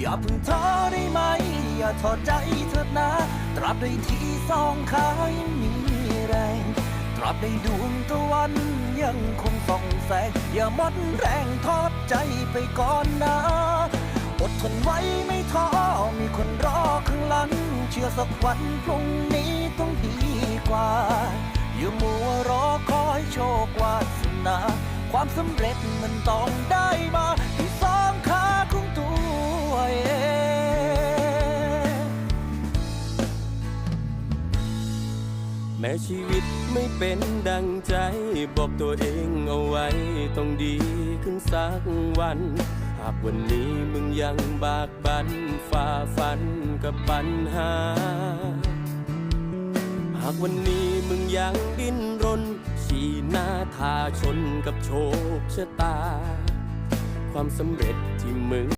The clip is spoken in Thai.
อย่าเพิ่งท้อได้ไหม อย่าถอใจเถิดนะ ตราบใดที่สองขายังมีแรง ตราบใดดวงตะวันยังคงส่องแสง อย่าหมดแรงทอดใจไปก่อนนะ อดทนไว้ไม่ท้อ มีคนรอข้างหลัง เชื่อสักวันพรุ่งนี้ต้องดีกว่า อย่ามัวรอคอยโชควาสนา ความสำเร็จมันต้อง แม้ชีวิตไม่เป็นดังใจ บอกตัวเองเอาไว้ ต้องดีขึ้นสักวัน หากวันนี้มึงยังบากบันฝ่าฟันกับปัญหา หากวันนี้มึงยังดิ้นรน ชี้หน้าทาชนกับโชคชะตา ความสำเร็จที่มึง